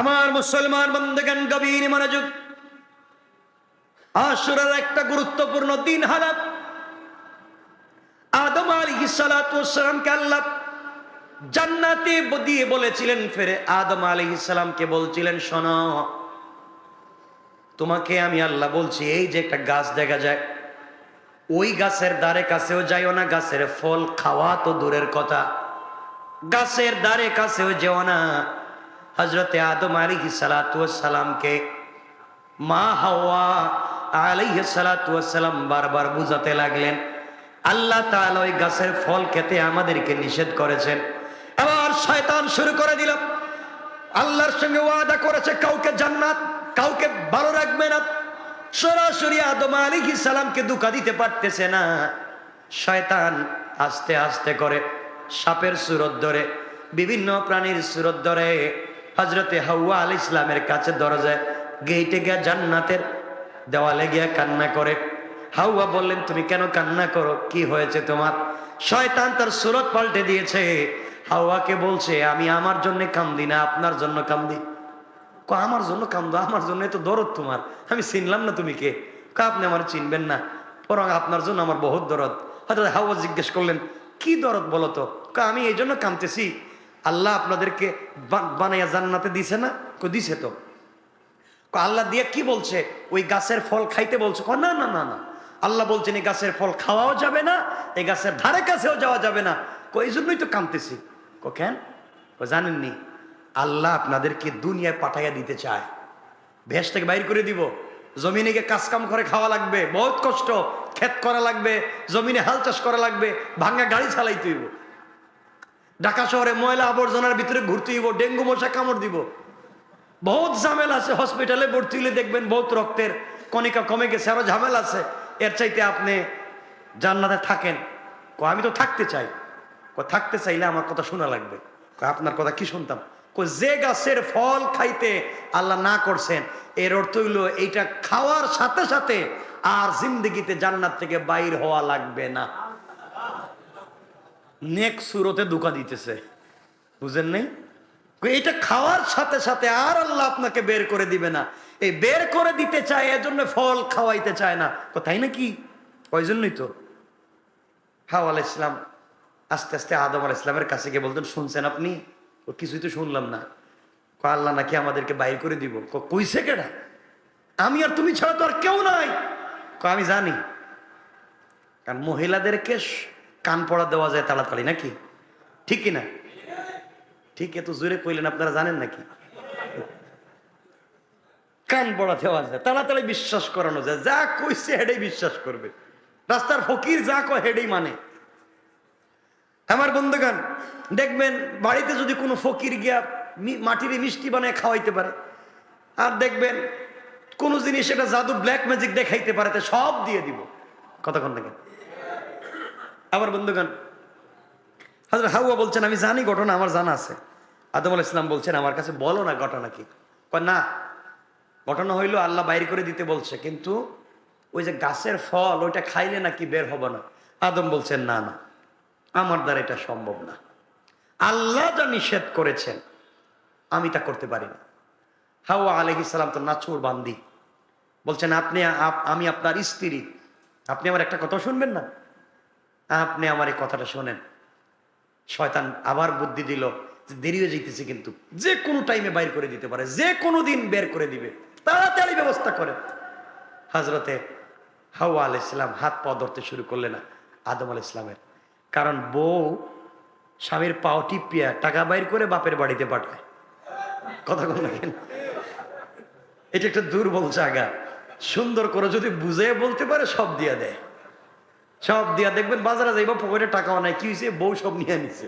আমার মুসলমান বন্ধুগান গভীর মনোযোগ। আশুরার একটা গুরুত্বপূর্ণ দিন হালাত আদম আলী সালাতামকে আল্লাহ জান্নাতে দিয়ে বলেছিলেন, ফেরে আদম আলী ইসলামকে বলছিলেন, শোন, তোমাকে আমি আল্লাহ বলছি, এই যে একটা গাছ দেখা যায়, ওই গাছের দ্বারে কাছেও যাইও না, গাছের ফল খাওয়া তো দূরের কথা, গাছের দ্বারে কাছেও যেও না। হজরতে আদম আলী সালাতামকে মা হাওয়া আলাইহ সালাতাম বারবার বুঝাতে লাগলেন, আল্লাহ তাআলা ওই গাছের ফল খেতে আমাদেরকে নিষেধ করেছেন। আবার শয়তান শুরু করে দিল, আল্লাহর সঙ্গে ওয়াদা করেছে, কাউকে জান্নাত, কাউকে ভালো রাখবে না। সরাসরি আদম আলী সালামকে দুঃখা দিতে পারতেছে না। শয়তান আস্তে আস্তে করে সাপের সুরত ধরে, বিভিন্ন প্রাণীর সুরত ধরে হজরতে হাউয়া আল ইসলামের কাছে দরজায় গেইটে গিয়া জান্নাতের দেওয়ালে গিয়া কান্না করে। হাউয়া বললেন, তুমি কেন কান্না করো? কি হয়েছে তোমার? শয়তান তার সুরত পাল্টে দিয়েছে। হাওয়াকে বলছে, আমি আমার জন্য কান্দি না, আপনার জন্য কান্দি। ক আমার জন্য কান্দো? আমার জন্য তো দরদ তোমার? আমি চিনলাম না তুমি কে? ক আপনি আমার চিনবেন না, বরং আপনার জন্য আমার বহুত দরদ। হয়তো হাওয়া জিজ্ঞেস করলেন, কি দরদ বলো তো? আমি এই জন্য কামতেছি আল্লাহ আপনাদেরকে বানাইয়া জান্নাতে দিছে না? কো দিছে তো? আল্লাহ দিয়ে কি বলছে? ওই গাছের ফল খাইতে বলছে। ক না না না না। আল্লাহ বলছেন, এই গাছের ফল খাওয়াও যাবে না, এই গাছের ধারে কাছেও যাওয়া যাবে না। কো এই জন্যই তো কামতেছি কো কেন? ও জানেননি? আল্লাহ আপনাদেরকে দুনিয়ায় পাঠাইয়া দিতে চায়। ভেস থেকে বাইর করে দিব। জমিনে গিয়ে কাজ কাম করে খাওয়া লাগবে, বহুত কষ্ট। ক্ষেত করা লাগবে, জমিনে হাল চাষ করা লাগবে, ভাঙ্গা গাড়ি চালাইতে হইব। ঢাকা শহরে ময়লা আবর্জনার ভিতরে ঘুরতে হইব, ডেঙ্গু, মশা কামড় দিব। বহুত ঝামেলা আছে হসপিটালে ভর্তি হলে দেখবেন বহুত রক্তের কণিকা কমে গেছে, আরও ঝামেলা আছে। এর চাইতে আপনি জান্নাতে থাকেন। ক আমি তো থাকতে চাই। ক থাকতে চাইলে আমার কথা শোনা লাগবে। আপনার কথা কি শুনতাম? ক যে গাছের ফল খাইতে আল্লাহ না করছেন, এর অর্থ হইল এইটা খাওয়ার সাথে সাথে আর জিন্দগিতে জান্নাত থেকে বাইর হওয়া লাগবে না। নেক সুরতে দুকা দিতেছে। বুঝেন নেই? এটা খাওয়ার সাথে সাথে আর আল্লাহ আপনাকে বের করে দিবে না। এই বের করে দিতে চায়, এজন্য ফল খাওয়াইতে চায় না। কোথায় নাকি? ওই জন্যই তো। হাওয়া আলাহ ইসলাম আস্তে আস্তে আদম আল ইসলামের কাছে গিয়ে বলতেন, শুনছেন আপনি? ও কিছুই তো শুনলাম না। আল্লাহ নাকি আমাদেরকে বাইর করে দিব। কইছে কেডা? আমি আর তুমি ছাড়া তো আর কেউ নাই। আমি জানি। কারণ মহিলাদেরকে কান পড়া দেওয়া যায় তাড়াতাড়ি নাকি? ঠিক কিনা? ঠিক এত জোরে কইলেন, আপনারা জানেন নাকি? কান পড়া দেওয়া যায় তাড়াতাড়ি বিশ্বাস করানো যায়, যা কইছে হেডেই বিশ্বাস করবে। রাস্তার ফকির যা কয় হেডেই মানে। আমার বন্ধুগান দেখবেন, বাড়িতে যদি কোনো ফকির গিয়া মাটির মিষ্টি বানায় খাওয়াইতে পারে, আর দেখবেন, কোন জিনিস এটা জাদু ব্ল্যাক ম্যাজিক দেখাইতে পারে সব দিয়ে দিব। কতক্ষণ দেখেন? আবার বন্ধুগান হাজরা হাউয়া বলছেন, আমি জানি ঘটনা, আমার জানা আছে। আদম আল ইসলাম বলছেন, আমার কাছে বলো না ঘটনা কি না। ঘটনা হইল, আল্লাহ বাইর করে দিতে বলছে, কিন্তু ওই যে গাছের ফল, ওইটা খাইলে নাকি বের হবে না? আদম বলছেন, না না। আমার দ্বারা এটা সম্ভব না। আল্লাহ যা নিষেধ করেছেন, আমি তা করতে পারি না। হাওয়া আলহ ইসলাম তো নাচুর বান্দি। বলছেন, আপনি আমি আপনার স্ত্রী। আপনি আমার একটা কথা শুনবেন না? আপনি আমার এই কথাটা শোনেন। শয়তান আবার বুদ্ধি দিল দেরি হয়ে যেতেছে কিন্তু। যে কোনো টাইমে বাইর করে দিতে পারে, যে কোনো দিন বের করে দিবে। তাড়াতাড়ি ব্যবস্থা করে। হাজরতে হাওয়া আল ইসলাম হাত পা ধরতে শুরু করলেন আদম আল ইসলামের কারণ বউ স্বামীর পাও টিপিয়া টাকা বাইর করে বাপের বাড়িতে পাঠায়। কথা দেখেন এটা একটা দুর্বল জায়গা। সুন্দর করে যদি বুঝে বলতে পারে, সব দিয়ে দেয়। সব দিয়া দেখবেন বাজারে যাইবা, পকেটে টাকাও নাই, কি হয়েছে বউ সব নিয়ে নিছে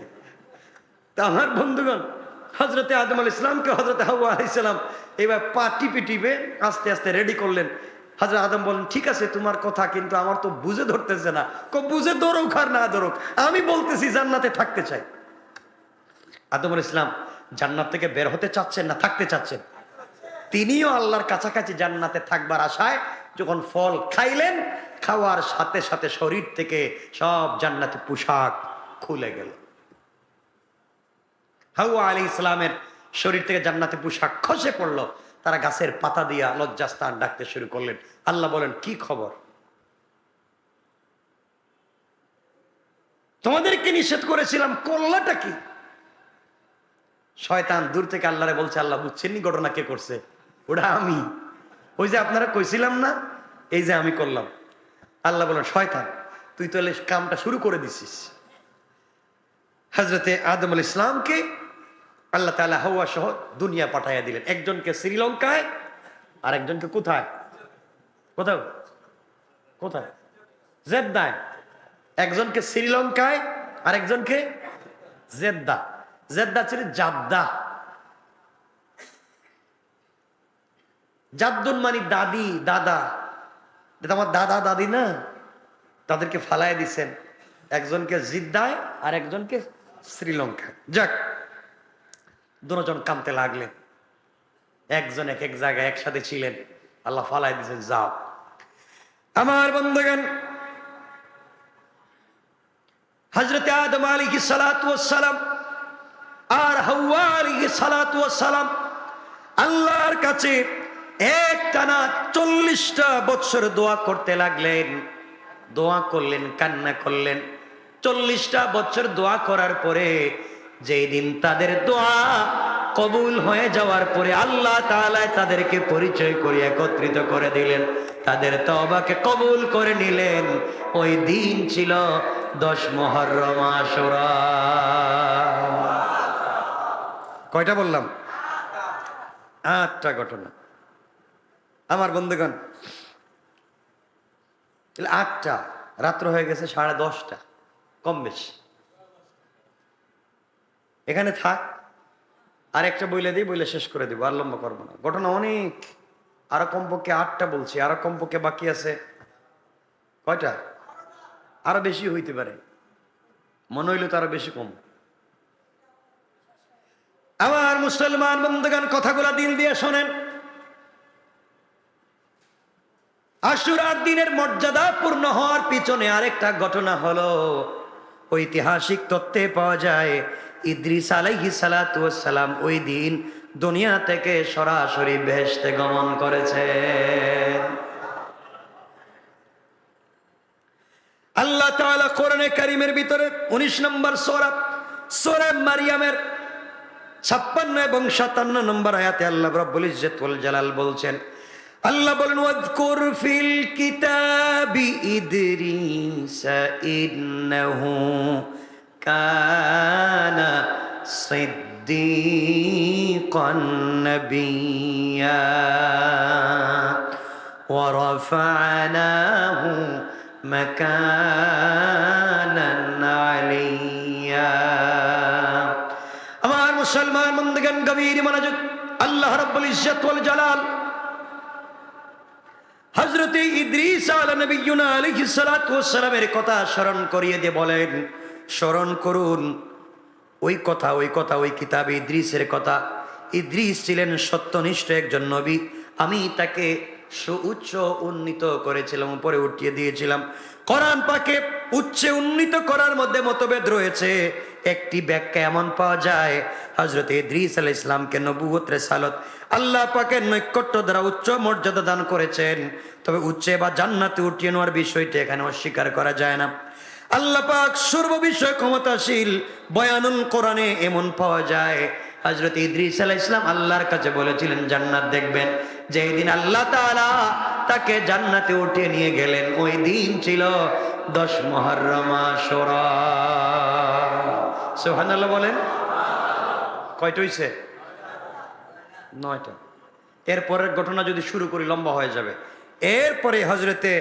তা আমার বন্ধুগণ হজরতে আদম আল ইসলামকে হজরত হাওয়া আলাইসালাম এবার পা টিপে টিপে আস্তে আস্তে রেডি করলেন। হজরত আদম বলেন ঠিক আছে, তোমার কথা কিন্তু আমার তো বুঝে ধরতেছে না। কো, বুঝে ধরুক আর না ধরুক, আমি বলতেছি জান্নাতে থাকতে চাই। আদম আল ইসলাম জান্নাত থেকে বের হতে চাচ্ছেন না, থাকতে চাচ্ছেন? তিনিও আল্লাহর কাছাকাছি জান্নাতে থাকবার আশায় যখন ফল খাইলেন খাওয়ার সাথে সাথে শরীর থেকে সব জান্নাতি পোশাক খুলে গেল। হাওয়া আলী ইসলামের শরীর থেকে জান্নাতে পোশাক খসে পড়ল। তারা গাছের পাতা দিয়া লজ্জাস্থান ডাকতে শুরু করলেন। আল্লাহ বলেন, কি খবর? তোমাদেরকে নিষেধ করেছিলাম, করলাটা কি? শয়তান দূর থেকে আল্লাহরে বলছে, আল্লাহ বুঝছেননি ঘটনা কে করছে? ওটা আমি। ওই যে আপনারা কইছিলাম না, এই যে আমি করলাম। আল্লাহ বলেন, শয়তান, তুই তাহলে কামটা শুরু করে দিছিস। হজরতে আদম আল ইসলামকে আল্লাহ তালা হওয়া সহ দুনিয়া পাঠাইয়া দিলেন। একজনকে শ্রীলঙ্কায় আর একজনকে কোথায়? কোথাও? কোথায়? জেদ্দায়। একজনকে শ্রীলঙ্কায় আর একজনকে জেদ্দা। জেদ্দা ছিল জাদ্দা। জাদ্দুন মানে দাদি, দাদা। এটা আমার দাদা, দাদি না, তাদেরকে ফালাই দিছেন। একজনকে জিদ্দায়, আর একজনকে শ্রীলঙ্কা। যাক, দুজন কামতে লাগলেন। একজন এক এক জায়গায় একসাথে ছিলেন। আল্লাহ ফালাই দিয়েছেন, যাও। আমার বন্ধুগণ হজরত আদম আলী সালাম আর হাওয়া আলী সালাম আল্লাহর কাছে এক টানা চল্লিশটা বছর দোয়া করতে লাগলেন। দোয়া করলেন, কান্না করলেন। চল্লিশটা বছর দোয়া করার পরে, যেই দিন তাদের দোয়া কবুল হয়ে যাওয়ার পরে আল্লাহ তাআলা তাদেরকে পরিচয় করে একত্রিত করে দিলেন। তাদের তবাকে কবুল করে নিলেন। ওই দিন ছিল দশ মহরম কয়টা বললাম? আটটা ঘটনা। আমার বন্ধুগণ আটটা, রাত্র হয়ে গেছে সাড়ে দশটা, কম বেশি। এখানে থাক আর একটা বইলে দিই, বইলে শেষ করে দিব, আর লম্বা করব না। ঘটনা অনেক, আরও কমপক্ষে আটটা বলছি, আরও কমপক্ষে বাকি আছে। কয়টা? আরও বেশি হইতে পারে। মনে হইলে তো আরও বেশি কম। আমার মুসলমান বন্ধুগান কথাগুলা দিল দিয়ে শোনেন। আশুরার দিনের মর্যাদা পূর্ণ হওয়ার পিছনে আরেকটা ঘটনা হলো। ঐতিহাসিক তত্ত্বে পাওয়া যায়, ইদ্রিস আলাইহি সালাম ওই দিন দুনিয়া থেকে সরাসরি ভেস্তে গমন করেছে। আল্লাহ তাআলা কোরআনে কারিমের ভিতরে উনিশ নম্বর সোরা সোরা মারিয়ামের ছাপ্পান্ন এবং সাতান্ন নম্বর আয়াতে আল্লাহ রব্বুল ইজ্জতুল জালাল বলছেন আল্লাহ বলেন ওয়াজকুর ফিল কিতাবি ইদরিস ইন্নাহু কানা সিদ্দিকান নাবিয়্যা ورفعناه مكانا عليا আমার মুসলমান বন্ধুগণ গভীর মনোযোগ আল্লাহ রাব্বুল ইজ্জত ওয়াল জালাল হযরত ইদ্রিস আল নবিয়্যুনা আলাইহিস সালাতু ওয়াস সালামের কথা স্মরণ করিয়ে দিয়ে বলেন, স্মরণ করুন। ওই কথা ওই কথা, ওই কিতাবে ইদ্রিসের কথা। ইদ্রিস ছিলেন সত্যনিষ্ঠ একজন নবী। আমি তাকে সুউচ্চ উন্নীত করেছিলাম, উপরে উঠিয়ে দিয়েছিলাম। কোরআন পাকে উচ্চে উন্নীত করার মধ্যে মতভেদ রয়েছে। একটি ব্যাখ্যা এমন পাওয়া যায় হজরত ইদ্রিস আল ইসলামকে নবুয়ত রেসালত আল্লাহ পাকের নৈকট্য দ্বারা উচ্চ মর্যাদা দান করেছেন। তবে উচ্চে বা জান্নাতে উঠিয়ে নেওয়ার বিষয়টি এখানে অস্বীকার করা যায় না। আল্লাহ পাক সর্ব বিষয় ক্ষমতাশীল বয়ানুল কোরআনে এমন পাওয়া যায় হজরত ইদ্রিস আলাহ ইসলাম আল্লাহর কাছে বলেছিলেন, জান্নাত দেখবেন। যেই দিন আল্লাহ তাআলা তাকে জান্নাতে উঠিয়ে নিয়ে গেলেন, ওই দিন ছিল দশ মহরমা সোরা সোহানাল্লাহ বলেন। কয়টা হইছে? নয়টা। এরপরের ঘটনা যদি শুরু করি, লম্বা হয়ে যাবে। এরপরে হজরতে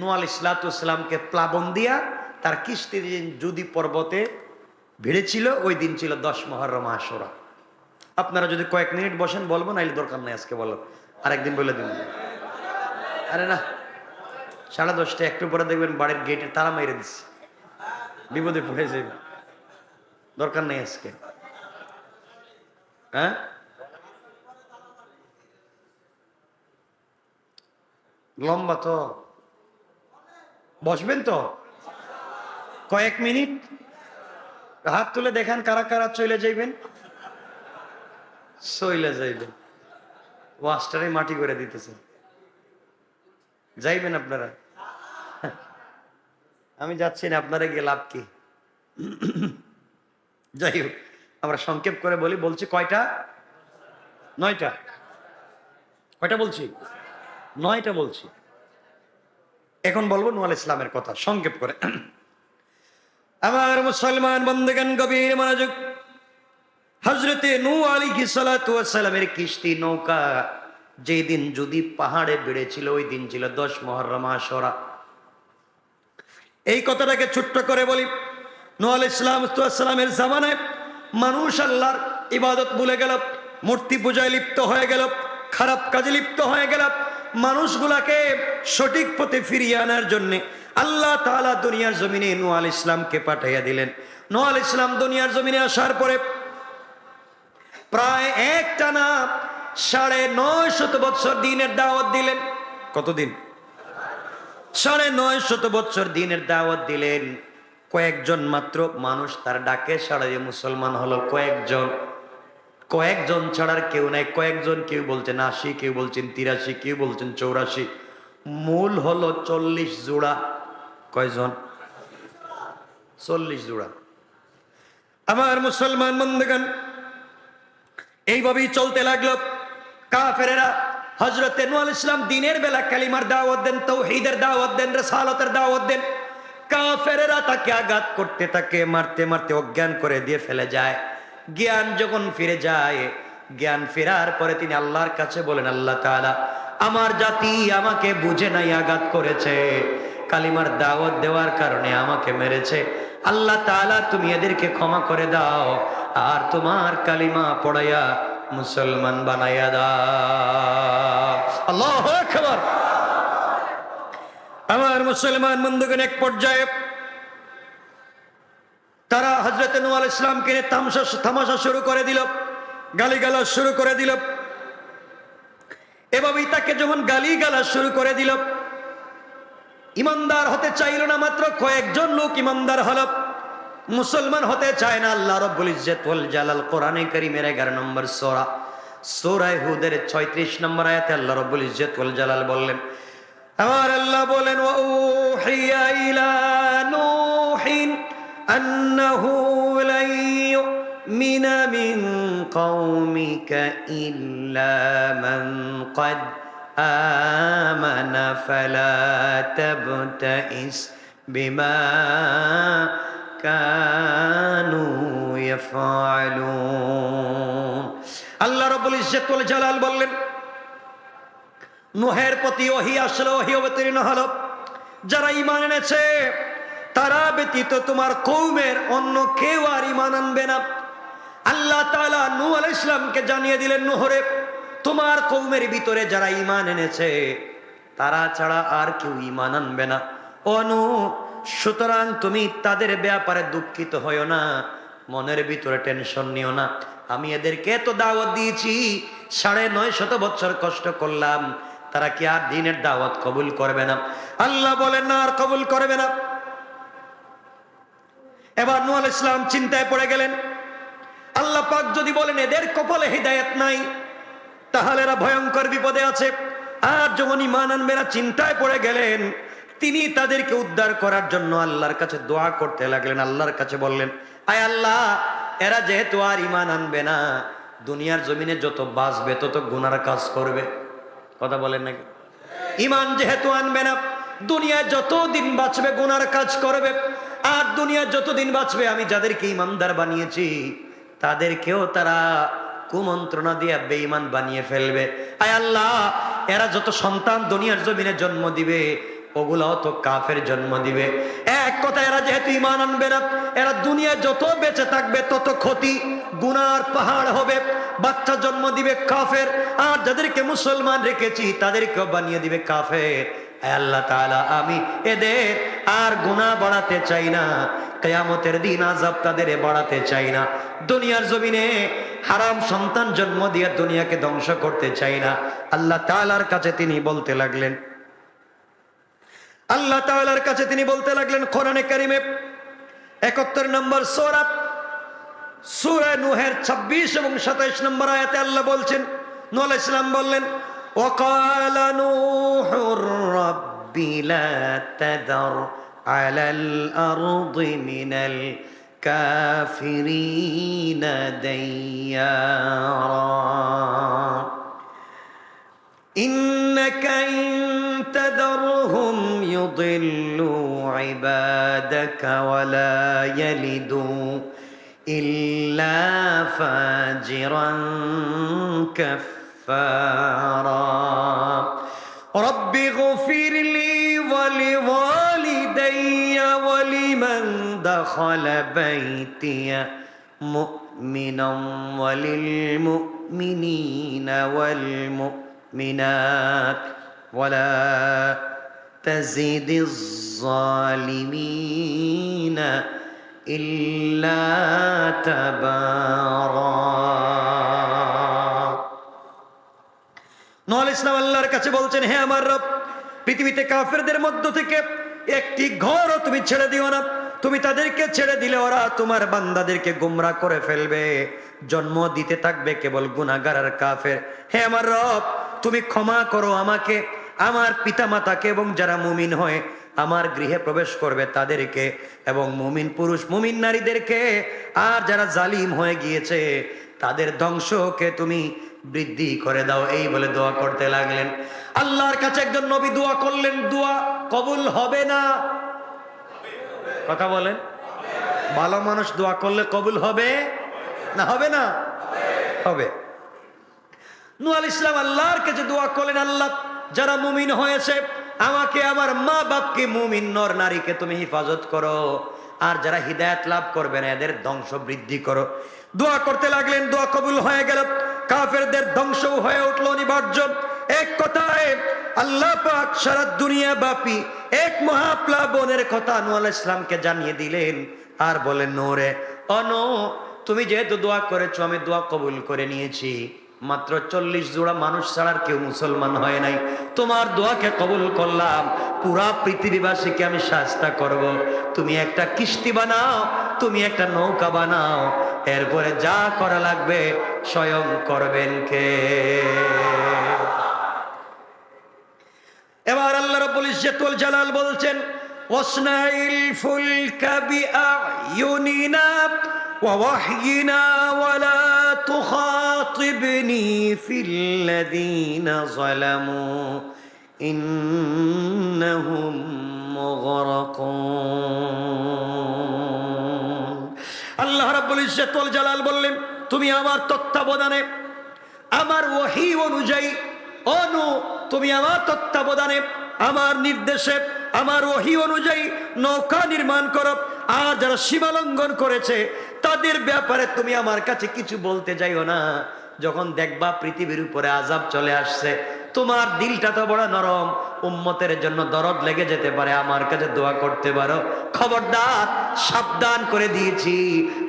নোয়াল ইসলাতামকে প্লাবন দিয়া তার কিস্তি দিন যদি পর্বতে ভিড়েছিল, ওই দিন ছিল দশ মহরম আশোরা। আপনারা যদি কয়েক মিনিট বসেন, বলব, নাইলে দরকার নাই আজকে বলো আরেকদিন বলে দিন আরে না, সাড়ে দশটা একটু পরে দেখবেন বাড়ির গেটে তালা মেরে দিচ্ছে। বিপদে পড়ে যাবে দরকার নেই আজকে। হ্যাঁ? লম্বা তো। বসবেন তো? কয়েক মিনিট। হাত তুলে দেখান কারা কারা চলে যাইবেন। সইলে যাইবেন। ওয়াস্টারে মাটি করে দিতেছে। যাইবেন আপনারা। আমি যাচ্ছি না, আপনারা গিয়ে লাভ কি? যাই হোক, আমরা সংক্ষেপ করে বলি, বলছি কয়টা? নয়টা। কয়টা বলছি? নয়টা বলছি। এখন বলব নুয়াল ইসলামের কথা, সংক্ষেপ করে। আমার মুসলমান বন্ধুগান গভীর মনোযোগ। হজরতে নু আলী সালামের কিস্তি নৌকা যেদিন যদি পাহাড়ে বেড়েছিল, ওই দিন ছিল দশ মহরমা সরা এই কথাটাকে ছোট্ট করে বলি। নোয়াল ইসলাম সালামের জামানায় মানুষ আল্লাহর ইবাদত ভুলে গেল, মূর্তি পূজায় লিপ্ত হয়ে গেল, খারাপ কাজে লিপ্ত হয়ে গেল। মানুষগুলাকে সঠিক পথে ফিরিয়ে আনার জন্যে আল্লাহ তাআলা দুনিয়ার জমিনে নোয়াল ইসলামকে পাঠাইয়া দিলেন। নোয়াল ইসলাম দুনিয়ার জমিনে আসার পরে প্রায় এক টানা সাড়ে নয় শত বৎসর দিনের দাওয়াত দিলেন। কতদিন? সাড়ে নয় শত বৎসর দিনের দাওয়াত দিলেন। কয়েকজন মাত্র মানুষ তার ডাকে সাড়া মুসলমান হলো কয়েকজন। কয়েকজন ছাড়ার কেউ নাই, কয়েকজন কেউ বলছেন আশি, কেউ বলছেন তিরাশি, কেউ বলছেন চৌরাশি। মূল হলো চল্লিশ জোড়া। কয়জন? চল্লিশ জোড়া। আমার মুসলমান বন্ধুগণ, এইভাবেই চলতে লাগল। কাফেরেরা হজরত ইসলাম দিনের বেলা কালিমার দাওয়াত দেন, তৌহিদের দাওয়াত দেন, রেসালতের দাওয়াত দেন। কাফেরেরা তাকে আঘাত করতে, তাকে মারতে মারতে অজ্ঞান করে দিয়ে ফেলে যায়। জ্ঞান যখন ফিরে যায়, জ্ঞান ফেরার পরে তিনি আল্লাহর কাছে বলেন, আল্লাহ তাআলা, আমার জাতি আমাকে বুঝে নাই আঘাত করেছে। কালিমার দাওয়াত দেওয়ার কারণে আমাকে মেরেছে। আল্লাহ তাআলা, তুমি এদেরকে ক্ষমা করে দাও আর তোমার কালিমা পড়াইয়া মুসলমান বানাইয়া দাও। আল্লাহ খবর মুসলমান বন্ধুগণ, এক পর্যায়ে তারা হজরত নুয়াল ইসলামকে তামসা তামাশা শুরু করে দিল গালিগালা শুরু করে দিল। এভাবেই তাকে যখন গালি গালা শুরু করে দিল, ইমানদার হতে চাইল না মাত্র কয়েকজন লোক ইমানদার হল। মুসলমান হতে চায় না আল্লাহ রব্বুল ইজ্জত ওয়াল জালাল, কোরআনে কারীমের 11 নম্বর সূরা। সূরা হুদের 36 নম্বর আয়াতে আল্লাহ রব্বুল ইজ্জত ওয়াল জালাল বললেন আমার আল্লাহ বলেন ওয়া উহিয়া ইলা নূহিন আন্নাহু লান ইউমিনা মিন কওমিকা ইল্লা মান قد آمن فلا تبتئس بما كانوا يفعلون আল্লাহ রব্বুল ইজ্জতুল জালাল বললেন নুহের প্রতি ওহি আসলো, ওহি অবতীর্ণ হলো। যারা ইমান এনেছে, তারা ব্যতীত তোমার কৌমের অন্য কেউ আর ইমান আনবে না। আল্লাহ তাআলা নু আলাইহিস ইসলামকে জানিয়ে দিলেন, নহরে, তোমার কৌমের ভিতরে যারা ইমান এনেছে, তারা ছাড়া আর কেউ ইমান আনবে না। অনু সুতরাং তুমি তাদের ব্যাপারে দুঃখিত হইও না, মনের ভিতরে টেনশন নিও না। আমি এদেরকে তো দাওয়াত দিয়েছি, সাড়ে নয় শত বছর কষ্ট করলাম তারা কি আর দিনের দাওয়াত কবুল করবে না? আল্লাহ বলেন, না, আর কবুল করবে না। এবার নুয়াল ইসলাম চিন্তায় পড়ে গেলেন। আল্লাহ পাক যদি বলেন, এদের কপালে হৃদায়ত নাই, তাহলে এরা ভয়ঙ্কর বিপদে আছে। আর যখন ইমান আনবে না চিন্তায় পড়ে গেলেন, তিনি তাদেরকে উদ্ধার করার জন্য আল্লাহর কাছে দোয়া করতে লাগলেন। আল্লাহর কাছে বললেন, আয় আল্লাহ, এরা যেহেতু আর ইমান আনবে না, দুনিয়ার জমিনে যত বাঁচবে, তত গুনার কাজ করবে। কথা বলেন নাকি? ইমান যেহেতু আনবে না যত দিন বাঁচবে, গুনার কাজ করবে। আর দুনিয়ায় যতদিন বাঁচবে, আমি যাদেরকে ইমানদার বানিয়েছি, তাদেরকেও তারা কুমন্ত্রণা দিয়ে বেঈমান বানিয়ে ফেলবে। আয় আল্লাহ, এরা যত সন্তান দুনিয়ার জমিনে জন্ম দিবে ওগুলাও তো কাফের জন্ম দিবে। এক কথা এরা যেহেতু ইমান আনবে না, এরা দুনিয়ায় যত বেঁচে থাকবে তত ক্ষতি, গুনার পাহাড় হবে। বাচ্চা জন্ম দিবে কাফের, আর যাদেরকে মুসলমান রেখেছি তাদেরকেও বানিয়ে দিবে কাফের। আল্লাহ তাআলা, আমি এদের আর গুনাহ বাড়াতে চাই না, কেয়ামতের দিন আজাব তাদের বাড়াতে চাই না। দুনিয়ার জমিনে হারাম সন্তান জন্ম দিয়ে দুনিয়াকে ধ্বংস করতে চাই না। আল্লাহ তাআলার কাছে তিনি বলতে লাগলেন আল্লাহ তাআলার কাছে তিনি বলতে লাগলেন কোরআনে কারিমে একাত্তর নম্বর সোরা সুরে নুহের ছাব্বিশ এবং সাতাইশ নম্বর আয়াতে আল্লাহ বলছেন নুহ ইসলাম বললেন وقال نوح رب لا تذر على الأرض من الكافرين ديارا إنك إن تذرهم يضلوا عبادك ولا يلدوا إلا فاجرا كفارا. رب اغفر لي ولوالدي ولمن دخل بيتي مؤمنا وللمؤمنين والمؤمنات ولا تزد الظالمين إلا تبارا নোয়াল ইসলাম আল্লাহর কাছে বলছেন হে আমার রব পৃথিবীতে কাফেরদের মধ্য থেকে একটি ঘরও তুমি ছেড়ে দিও না তুমি তাদেরকে ছেড়ে দিলে ওরা তোমার বান্দাদেরকে গুমরা করে ফেলবে জন্ম দিতে থাকবে কেবল গুনাগার আর কাফের হে আমার রব তুমি ক্ষমা করো আমাকে, আমার পিতা মাতাকে এবং যারা মুমিন হয়, আমার গৃহে প্রবেশ করবে তাদেরকে এবং মুমিন পুরুষ, মুমিন নারীদেরকে, আর যারা জালিম হয়ে গিয়েছে, তাদের ধ্বংসকে তুমি বৃদ্ধি করে দাও। এই বলে দোয়া করতে লাগলেন। আল্লাহর কাছে একজন নবী দোয়া করলেন, দোয়া কবুল হবে না। কথা বলেন। ভালো মানুষ দোয়া করলে কবুল হবে না? হবে না? হবে। নুয়াল ইসলাম আল্লাহর কাছে দোয়া করলেন, আল্লাহ, যারা মুমিন হয়েছে, আমাকে, আমার মা বাপকে মুমিন নর নারীকে তুমি হেফাজত করো। আর যারা হিদায়ত লাভ করবে না, এদের ধ্বংস বৃদ্ধি করো। দোয়া করতে লাগলেন, দোয়া কবুল হয়ে গেল। কাফেরদের ধ্বংস হয়ে উঠল অনিবার্য। এক কথায়, আল্লাহ পাক সারা দুনিয়া বাপি এক মহাপ্লাবনের কথা নুয়াল ইসলামকে জানিয়ে দিলেন। আর বলেন, নোরে অন তুমি যেহেতু দোয়া করেছ, আমি দোয়া কবুল করে নিয়েছি। মাত্র চল্লিশ জোড়া মানুষ ছাড়ার কেউ মুসলমান হয় নাই তোমার দোয়াকে কবুল করলাম, পুরা পৃথিবীবাসীকে আমি শাস্তা করব। তুমি একটা কিস্তি বানাও, তুমি একটা নৌকা বানাও, এরপরে যা করা লাগবে স্বয়ং করবেন কে এবার আল্লাহ রাব্বুল ইজ্জাতুল জালাল বলছেন, ওয়াসনাইল ফুলকা বিআয়ুনিনা ওয়া ওয়াহয়িনা ওয়ালা তুখাতিবনি ফিল্লাযীনা যালামু ইন্নাহুম মুগরাকুন আল্লাহ রাব্বুল ইজ্জাতুল জালাল বললেন, তুমি আমার তত্ত্বাবধানে, আমার ওহি অনুযায়ী, অনু, তুমি আমার তত্ত্বাবধানে, আমার নির্দেশে, আমার ওহি অনুযায়ী নৌকা নির্মাণ করো, আর যারা সীমালঙ্ঘন করেছে তাদের ব্যাপারে তুমি আমার কাছে কিছু বলতে যাইও না। যখন দেখবা পৃথিবীর উপরে আজাব চলে আসছে, তোমার দিলটা তো বড় নরম, উম্মতের জন্য দরদ লেগে যেতে পারে, আমার কাছে দোয়া করতে পারো। খবরদার, সাবধান করে দিয়েছি,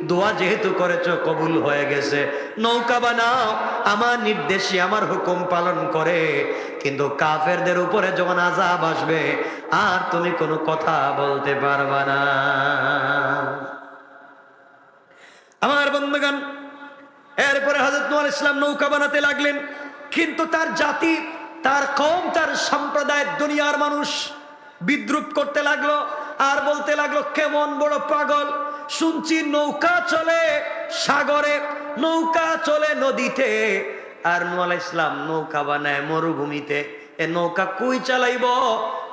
দোয়া যেহেতু করেছ, কবুল হয়ে গেছে। নৌকা বানাও, আমার নির্দেশে আমার হুকুম পালন করে। কিন্তু কাফেরদের উপরে যখন আজাব আসবে, আর তুমি কোনো কথা বলতে পারবা না। আমার বন্ধুগণ, এরপরে হজরত নুয়াল ইসলাম নৌকা বানাতে লাগলেন, কিন্তু তার জাতি, তার কম তার সম্প্রদায়ের দুনিয়ার মানুষ বিদ্রুপ করতে লাগল আর বলতে লাগল, কেমন বড় পাগল, শুনছি নৌকা চলে সাগরে, নৌকা চলে নদীতে। আর নুয়াল ইসলাম নৌকা বানায় মরুভূমিতে, এ নৌকা কুই চালাইব?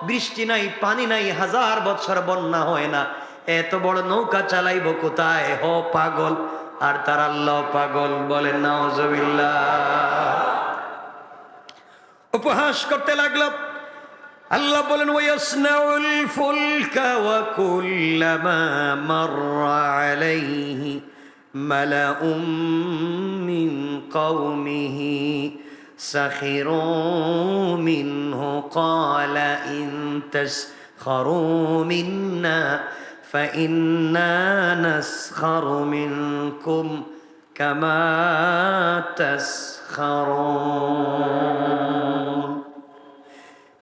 বৃষ্টি নাই, পানি নাই, হাজার বছর বন্যা হয় না। এত বড় নৌকা চালাইব কোথায় হ পাগল আর তার আল্লাহ পাগল বলেন নাউজুবিল্লাহ উপহাস করতে লাগলো আল্লাহ বলেন ওয়াসনাউল ফুলকা ওয়া কুল্লামা মাররা আলাইহি মালাউম মিন কওমিহি سخروا منه قال إن تسخروا منا فإنا نسخر منكم كما تسخرون.